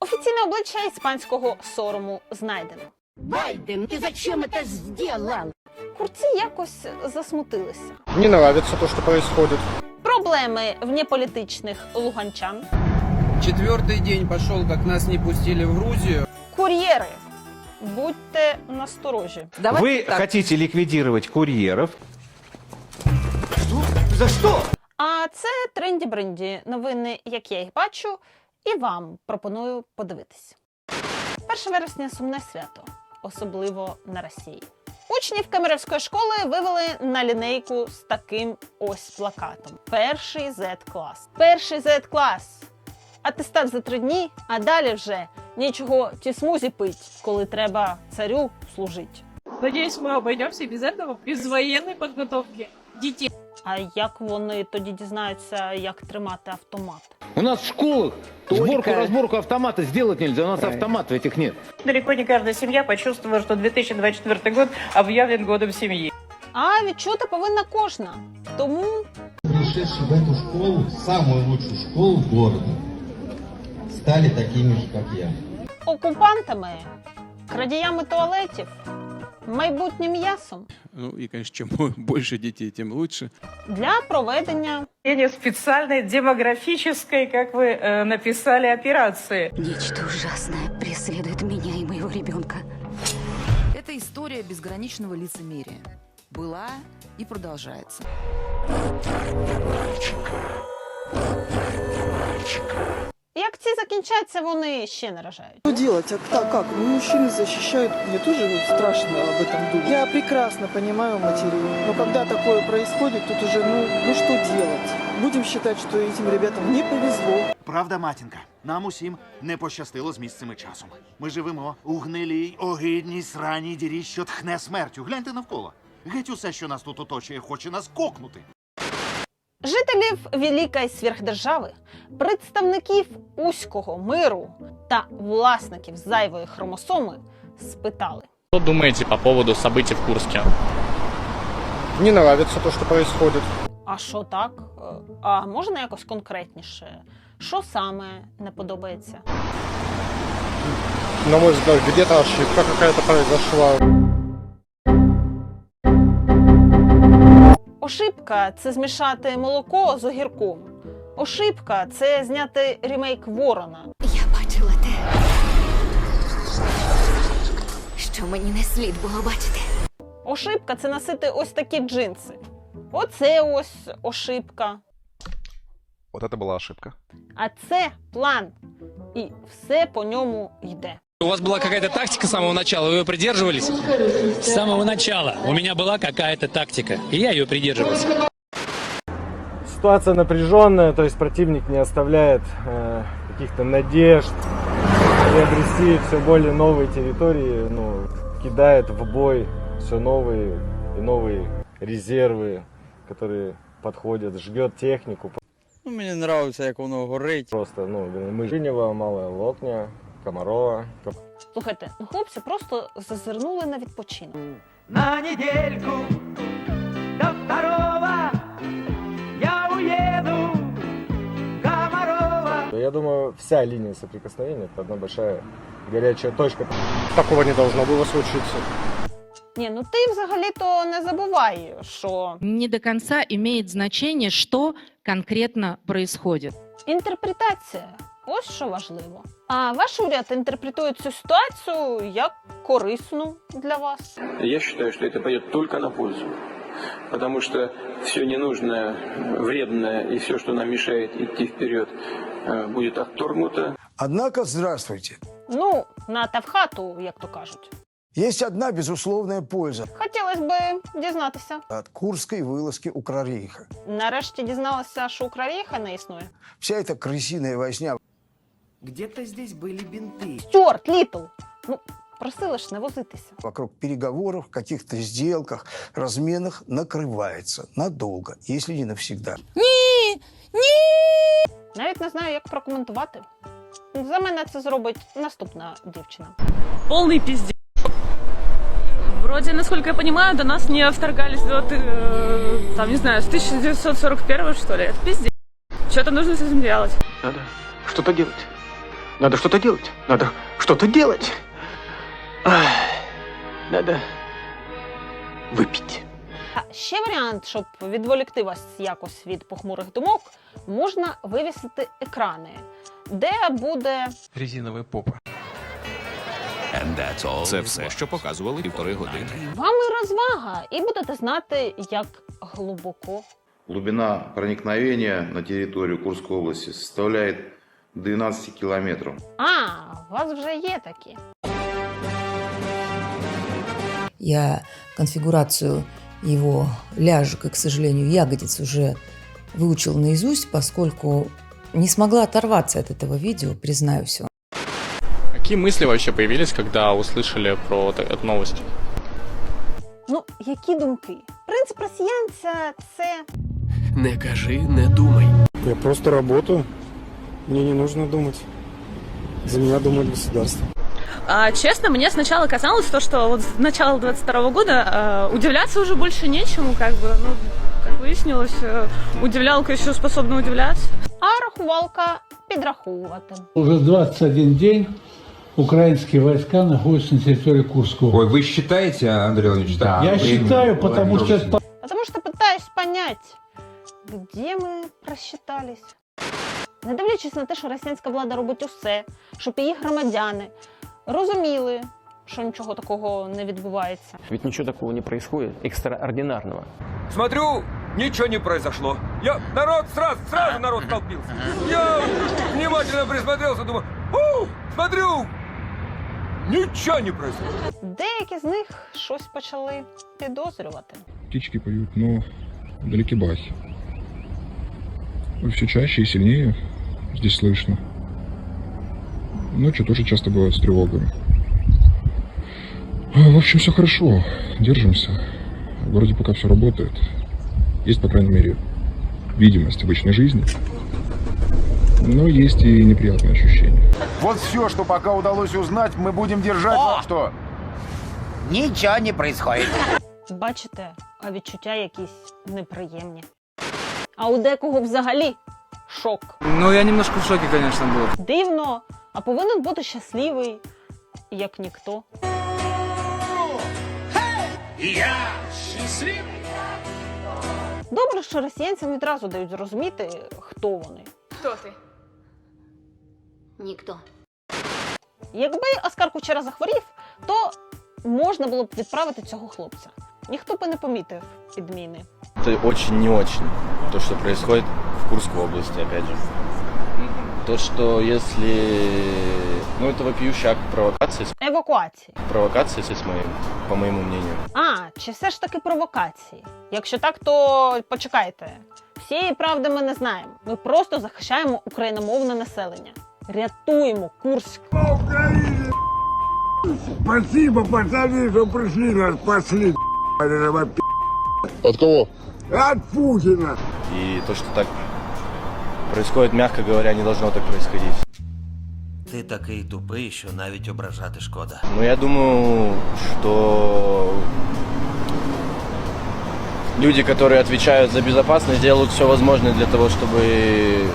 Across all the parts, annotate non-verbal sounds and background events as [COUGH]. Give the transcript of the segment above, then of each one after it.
Офіційне обличчя іспанського сорому знайдено. Байден, ты зачем это сделал? Курці якось засмутилися. Не нравится то, что происходит. Проблеми внеполітичних луганчан, Четвертый день пошел, как нас не пустили в Грузию. кур'єри. Будьте насторожі. Вы хотите ликвидировать курьеров? За что? А це тренді бренді новини, як я їх бачу, і вам пропоную подивитись. 1 вересня сумне свято, особливо на Росії. Учнів Камерівської школи вивели на лінейку з таким ось плакатом: Перший Z-клас. Перший Z-клас. Атестат за три дні, а далі вже нічого ті смузі пить, коли треба царю служить. Надеюсь, мы обойдемся без этого, без военной подготовки детей. А як вони тоді дізнаються, як тримати автомат? У нас в школах сборку-разборку автомата сделать нельзя, у нас автоматов этих нет. Далеко не каждая семья почувствовала, что 2024 год объявлен годом семьи. А відчути повинна кожна. Тому пришедшие в эту школу, самую лучшую школу города, стали такими же, как я. окупантами, крадіями туалетів, майбутнім м'ясом Ну и, конечно, чем больше детей, тем лучше. для проведення специальной демографической, как вы э, написали, операции. Нечто ужасное преследует меня и моего ребенка. Это история безграничного лицемерия. Была и продолжается. як ці закінчаться, вони ще наражають. Что делать? А как? как? Ну, мужчины защищают. Мне тоже вот страшно об этом думать. Я прекрасно понимаю матерей. Но когда такое происходит, тут уже, ну, ну что делать? Будем считать, что этим ребятам не повезло. Правда, матінка, нам усім не пощастило з місцем і часом. Ми живемо у гнилій, огидній, сраній дірі, що тхне смертю. Гляньте навколо. Геть усе, що нас тут оточує, хоче нас кокнути. Жителів великої сверхдержави, представників узького миру та власників зайвої хромосоми спитали. Что думаете по поводу событий в Курске? Не нравится то, что происходит. А що так? Е, А можна якось конкретніше? Що саме не подобається? На мой взгляд, где-то ошибка какая-то произошла. Ошибка це змішати молоко з огірком. Ошибка це зняти ремейк Ворона. Я бачила те, що мені не слід було бачити. Ошибка це носити ось такі джинси. Оце ось ошибка. Вот это была ошибка. А це план. І все по ньому йде. У вас была какая-то тактика с самого начала, вы ее придерживались? С самого начала у меня была какая-то тактика, и я ее придерживался. Ситуация напряженная, то есть противник не оставляет э, каких-то надежд приобрести все более новые территории, ну, кидает в бой все новые и новые резервы, которые подходят, жгет технику. Ну, мені нравится, як воно горить. Просто, ну, мы Жинева, Малая Локня, Комарова, Слухайте, ну хлопці просто зазирнули на відпочинок. На недельку до второго я уеду Комарова. Я думаю, вся линия соприкосновения это одна большая горячая точка. Такого не должно было случиться. Ні, ну ти взагалі-то не забувай, що Не до конца имеет значение, что конкретно происходит. інтерпретація ось що важливо. А ваш уряд інтерпретує цю ситуацію як корисну для вас. Я считаю, что это пойдет только на пользу. Потому что все ненужное, вредное и все, что нам мешает идти вперед, э, будет отторгнуто. Однако, здравствуйте. Ну, на та в хату, як то кажуть. Есть одна безусловная польза Хотілося б дізнатися. от Курской вылазки Украрейха. Нарешті дізналася, що Україна не існує. Вся эта крысиная возня Где-то здесь были бинты. Стюарт Літл. Ну, просили ж не возитися. вокруг переговоров, каких-то сделках, разменах накрывается надолго, если не навсегда. Навіть не знаю, як прокоментувати. За мене це зробить наступна дівчина. Полный пиздец. Вроде, насколько я понимаю, до нас не вторгались вот, э, там, не знаю, с 1941 что ли. Это пиздец. Что-то нужно с этим делать. Надо что-то делать. Надо что-то делать. Надо что-то делать. Ах, надо выпить. Ще варіант, щоб відволікти вас якось від похмурих думок, можна вивісити екрани, де буде Резиновая попа. Це все, що показували півтори години. вам і розвага, і будете знати, як глибоко. Глубина проникновения на территорию Курской области составляет 12 километров. А, у вас вже є такі. Я конфигурацию его ляжек и, к сожалению, ягодиц уже выучил наизусть, поскольку не смогла оторваться от этого видео, признаюсь вам. Какие мысли вообще появились, когда услышали про т- эту новость? Ну, які думки? Принцип росіянця це Не кажи, не думай. Я просто работаю. Мне не нужно думать. За меня думает государство. А, честно, мне сначала казалось, то, что вот с начала 22 года э, удивляться уже больше нечему, как бы, ну, как выяснилось, э, удивлялка еще способна удивляться. а рахувалка підраховувати. Уже 21 день украинские войска находятся на территории Курского. Ой, вы считаете, Андрей Владимирович? Да. Я считаю, потому что Потому что пытаюсь понять, де ми просчитались. Не дивлячись на те, що російська влада робить усе, щоб її громадяни розуміли, що нічого такого не відбувається. Ведь ничего такого не происходит экстраординарного. Смотрю, ничего не произошло. Я народ сразу, сразу народ столпился. Я внимательно присмотрелся, думаю, у, смотрю, ничего не происходит. Деякі з них щось почали підозрювати. Птички поют, но вдалеке бас Все чаще и сильнее здесь слышно. Ночью тоже часто бывает с тревогами. А, В общем, все хорошо. Держимся. В городе пока все работает. Есть, по крайней мере, видимость обычной жизни. Но есть и неприятные ощущения. Вот все, что пока удалось узнать, мы будем держать вам что? Ничего не происходит. Бачите, а відчуття якісь неприємні. А у декого взагалі шок. Ну, я немножко в шоке, конечно, был. Дивно, а повинен бути щасливий, як ніхто. Я счастлив. Добре, що росіянцям відразу дають зрозуміти, хто вони. Кто ты? Никто. Якби Оскар Кучера захворів, то можна було б відправити цього хлопця. Ніхто би не помітив підміни. Это очень не очень. То, что происходит в Курской области, опять же. То, что если... Ну, это вопиющая акт провокации, с- Евакуації. провокации, с моим, по моему мнению. А, чи все ж таки провокації? Якщо так, то почекайте. Всієї правди ми не знаємо. Ми просто захищаємо україномовне населення. Рятуємо Курськ. Спасибо, пацаны, что пришли нас спасли. От кого? От Путина. И то, что так происходит, мягко говоря, не должно так происходить. Ти такий тупий, що навіть ображати шкода. Но я думаю, что люди, которые отвечают за безопасность, делают все возможное для того, чтобы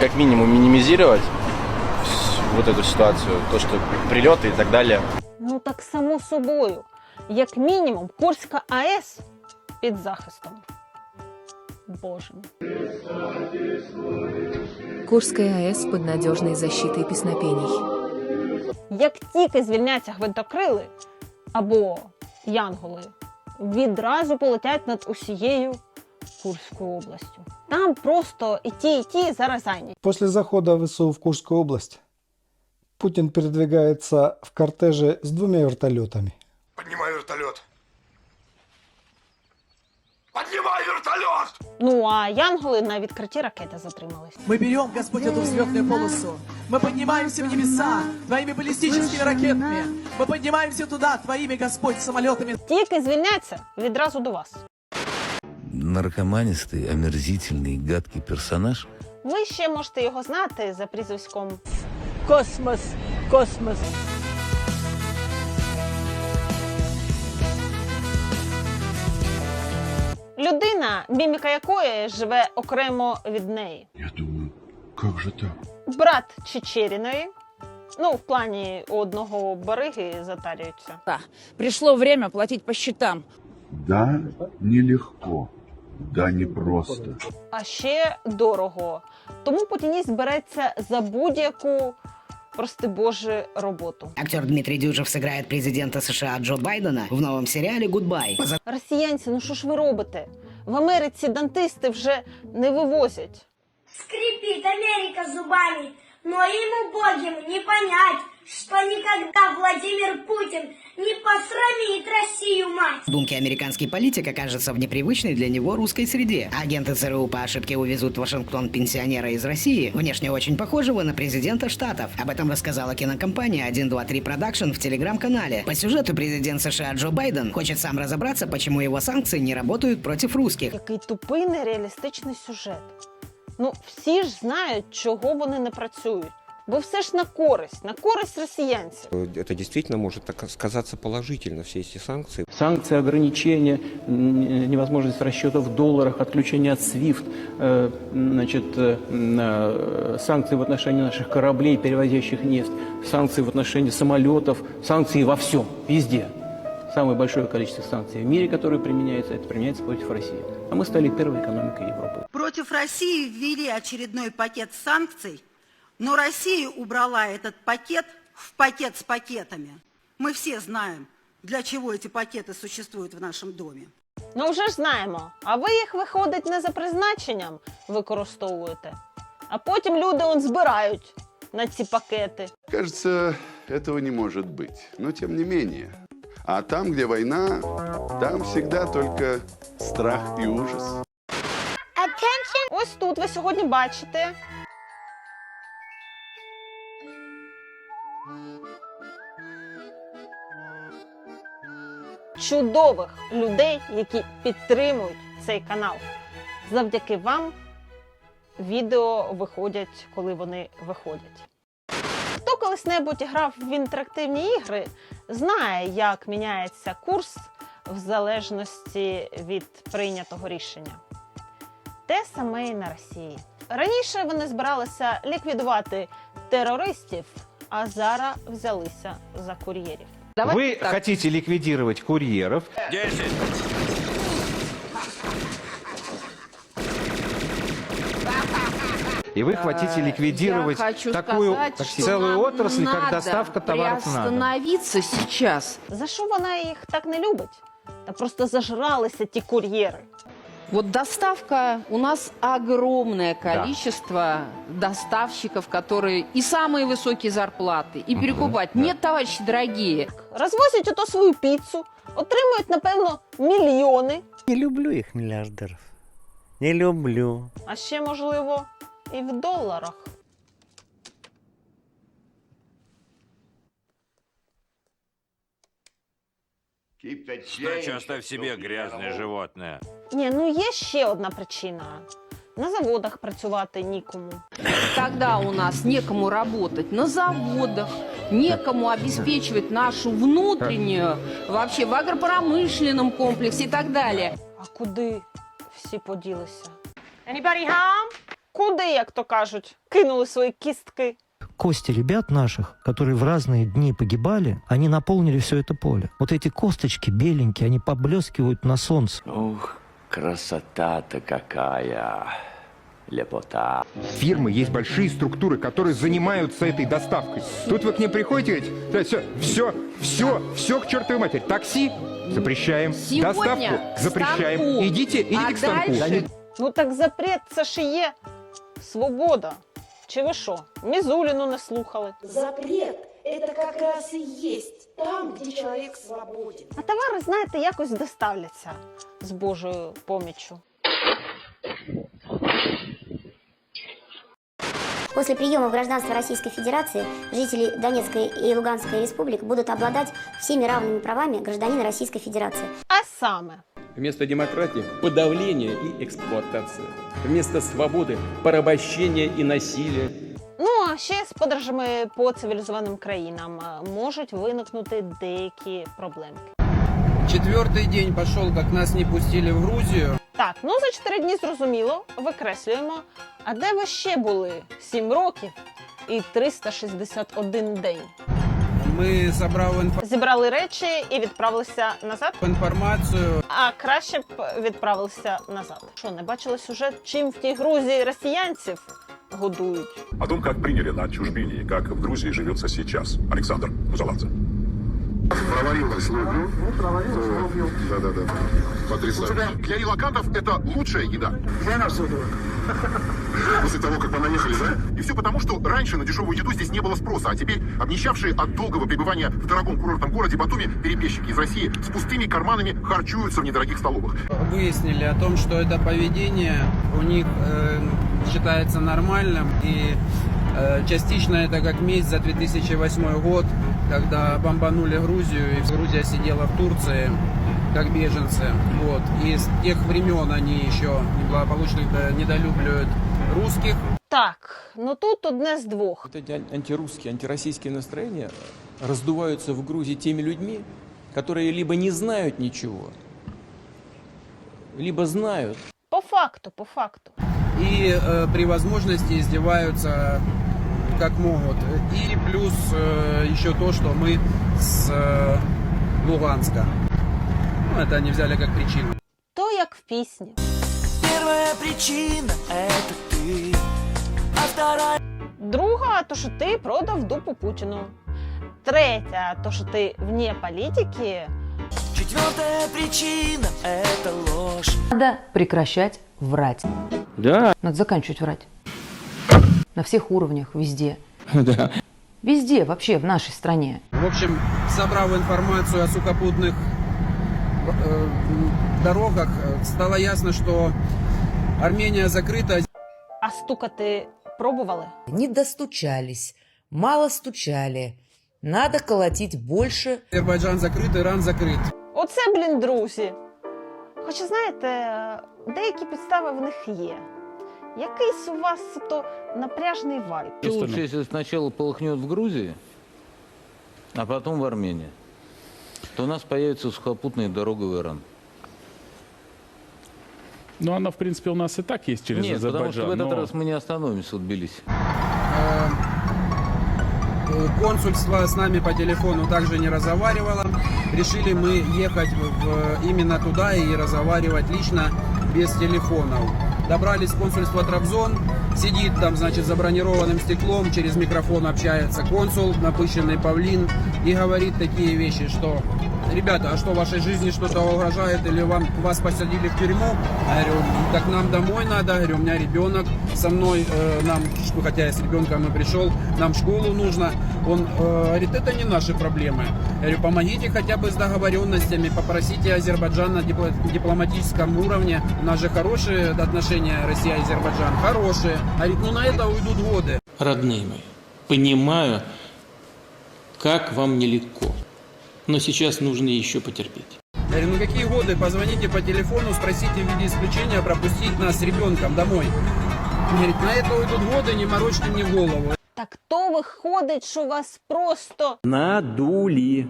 как минимум минимизировать вот эту ситуацию, то, что прилеты и так далее. Ну так само собою. Як мінімум, Курська АЕС під захистом. Боже мій. Курская АЭС под надежной защитой песнопений. Як тільки звільняться гвинтокрили або янголи, відразу полетять над усією Курською областю. Там просто і ті, і ті зараз зайняті. После захода ВСУ в Курскую область Путин передвигается в кортеже с двумя вертолетами. Поднимай вертолет. Поднимай вертолет! Ну а янголи на відкритті ракети затримались. Мы берем, Господь, эту взлетную полосу. Мы поднимаемся в небеса Твоими баллистическими ракетами. Мы поднимаемся туда Твоими, Господь, самолетами. Тільки звільняться відразу до вас. наркоманистый, омерзительный, гадкий персонаж. Ви ще можете його знати за прізвиськом Космос, космос. Людина, міміка якої живе окремо від неї. Я думаю, как же так? брат Чечеріної. Ну, в плані у одного бариги затарюються. Пришло время платить по счетам. Да, нелегко. Да, непросто. А ще дорого. Тому путініст береться за будь-яку, прости Боже, роботу. Актер Дмитрий Дюжев сыграет президента США Джо Байдена в новом сериале «Гудбай». Росіянці, ну що ж ви робите? В Америці дантисти вже не вивозять. Скрипит Америка зубами, но ему Богим не понять, что никогда Владимир Путин не посрамит Россию мать. Думки американский политик окажется в непривычной для него русской среде. Агенты ЦРУ по ошибке увезут в Вашингтон пенсионера из России, внешне очень похожего на президента Штатов. Об этом рассказала кинокомпания 123 Production в телеграм-канале. По сюжету президент США Джо Байден хочет сам разобраться, почему его санкции не работают против русских. Який тупий нереалістичний сюжет. Ну, всі ж знають, чого вони не працюють. Бо все ж на користь, на користь росіянців. Это действительно может так сказаться положительно, все эти санкции. Санкции, ограничения, н- невозможность расчетов в долларах, отключение от SWIFT, э, значит, э, э, санкции в отношении наших кораблей, перевозящих нефть, санкции в отношении самолетов, санкции во всем, везде. Самое большое количество санкций в мире, которые применяются, это применяется против России. А мы стали первой экономикой Европы. Против России ввели очередной пакет санкций, но Россия убрала этот пакет в пакет с пакетами. Мы все знаем, для чего эти пакеты существуют в нашем доме. Ну вже ж знаємо. А ви їх виходить не за призначенням використовуєте. А потім люди он збирають на ці пакети. Кажется, этого не может быть. Но тем не менее. А там, где война, там всегда только страх и ужас. Ось тут ви сьогодні бачите. Чудових людей, які підтримують цей канал. Завдяки вам відео виходять, коли вони виходять. Хто колись-небудь грав в інтерактивні ігри, знає, як міняється курс в залежності від прийнятого рішення. Те саме і на Росії. Раніше вони збиралися ліквідувати терористів, а зараз взялися за кур'єрів. Вы хотите ликвидировать курьеров. И вы хотите ликвидировать Я хочу такую сказать, так, что целую отрасль, как доставка товаров на сейчас. За що вона їх так не любить? Та просто зажралися ті кур'єри. Вот доставка, у нас огромное количество доставщиков, которые и самые высокие зарплаты, и перекупать. Нет, товарищи дорогие. Розвозять ото свою піцу, отримують, напевно, мільйони, Не люблю их, миллиардеров. Не люблю. а ще, можливо, і в доларах. Значит, оставь себе грязное животное. Ні, ну є ще одна причина. На заводах працювати нікому. Когда у нас некому работать на заводах, некому обеспечивать нашу внутреннюю, вообще в агропромышленном комплексе и так далее. А куди всі поділися? Anybody home? Куди, як то кажуть, кинули свої кістки? Кости ребят наших, которые в разные дни погибали, они наполнили все это поле. Вот эти косточки беленькие, они поблескивают на солнце. Ух, красота-то какая! Лепота. Фирмы, есть большие структуры, которые занимаются этой доставкой. Тут вы к ним приходите говорите, да, все, все, все, все к чертовой матери. Такси запрещаем, Сегодня доставку запрещаем. станку. Идите, идите А к станку. дальше? Ну так запрет є свобода. Чи ви що? Мізуліну не слухали? Запрет – это как раз и есть там, где человек свободен. А товари, знаєте, якось доставляться з Божою поміччю. После приема в гражданство Российской Федерации жители Донецкой и Луганской республик будут обладать всеми равными правами гражданина Российской Федерации. А саме Вместо демократии – подавление и эксплуатация. Вместо свободы – порабощение и насилие. Ну а ще з подорожами по цивілізованим країнам е, можуть виникнути деякі проблемки. Четвертый день пошел, как нас не пустили в Грузию. Так, ну за 4 дні зрозуміло, викреслюємо. А де ви ще були 7 років і 361 день? Ми забрали інфо- Зібрали речі і відправилися назад. інформацію. А краще б відправилися назад. Що, не бачили сюжет, чим в тій Грузії росіянців годують? О том, как приняли на чужбине и как в Грузии живется сейчас. Александр Музаладзе. Провалил службу. Да, да, да. Потрясающе. Для релакантов это лучшая еда. Для нас После того, как понаехали, да? И все потому, что раньше на дешевую еду здесь не было спроса, а теперь обнищавшие от долгого пребывания в дорогом курортном городе Батуми перебежчики из России с пустыми карманами харчуются в недорогих столовых. Выяснили о том, что это поведение у них э, считается нормальным и э, частично это как месть за 2008 год, когда бомбанули Грузию, и Грузия сидела в Турции как беженцы. Вот. И с тех времен они еще неблагополучно э, недолюбливают русских. Так, ну тут одне з двох. Вот эти ан- антирусские, антироссийские настроения раздуваются в Грузии теми людьми, которые либо не знают ничего, либо знают, По факту, по факту. И э, при возможности издеваются как могут. И плюс э, еще то, что мы с э, Луганска. Ну, это они взяли как причину. То як в пісні. Первая причина – это ты, а вторая Друга, то що ти продав дупу Путіну. Третя, то що ти вне політики. Четвертая причина – это ложь. Надо прекращать врать. Да. Надо заканчивать врать. На всех уровнях, везде. [LAUGHS] да. Везде, вообще, в нашей стране. В общем, собрав информацию о сухопутных э, дорогах, э, стало ясно, что Армения закрыта. А стукати пробували? Не достучались, мало стучали. Надо колотить больше. Азербайджан закрыт, Иран закрыт. Оце, блін, друзі. Хоча, знаєте, деякі підстави в них є. Якийсь у вас то напряжний вайб. Лучше, если сначала полыхнет в Грузии, а потом в Армении, то у нас появится сухопутная дорога в Иран. Ну, она, в принципе, у нас и так есть через Нет, потому что в Азербайджан. этот но- раз мы не остановимся в Тбилиси. Э, э, Консульство с нами по телефону также не разговаривало. Решили мы ехать в- в- именно туда и разговаривать лично без телефонов. Добрались в консульство Трабзон, сидит там, значит, за бронированным стеклом, через микрофон общается консул, напыщенный павлин, и говорит такие вещи, что ребята, а что, вашей жизни что-то угрожает или вам, вас посадили в тюрьму? Я говорю, так нам домой надо, Я говорю, у меня ребенок со мной, э, нам, ну, хотя я с ребенком и пришел, нам в школу нужно. Он э, говорит, это не наши проблемы. Я говорю, помогите хотя бы с договоренностями, попросите Азербайджан на дипло- дипломатическом уровне. У нас же хорошие отношения Россия и Азербайджан, хорошие. Говорит, ну на это уйдут годы. родные мои, понимаю, как вам нелегко. Но сейчас нужно еще потерпеть. Ну какие годы? Позвоните по телефону, спросите в виде исключения пропустить нас с ребенком домой. Говорит, на это уйдут годы, не морочьте мне голову. Так то виходить, що вас просто Надули.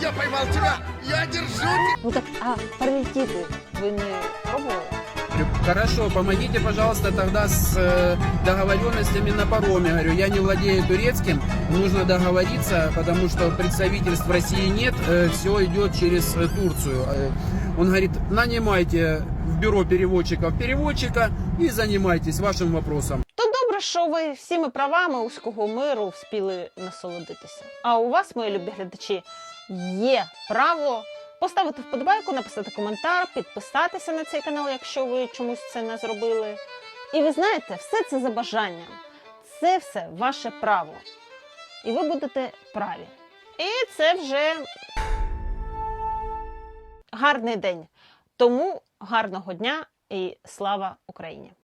Я поймал тебя! Я держу Ну так, а прилетіти ви не пробували? Хорошо, помогите, пожалуйста, тогда с э, договоренностями на пароме. Говорю, я не владею турецким, нужно договориться, потому что представительств в России нет, все идет через э, Турцию. Э, Он говорит, нанимайте в бюро переводчиков переводчика и занимайтесь вашим вопросом. То добре, що ви всіми правами узького миру вспіли насолодитися. А у вас, мої любі глядачі, є право поставити вподобайку, написати коментар, підписатися на цей канал, якщо ви чомусь це не зробили. І ви знаєте, все це за бажанням. Це все ваше право. І ви будете праві. І це вже гарний день. Тому гарного дня і слава Україні!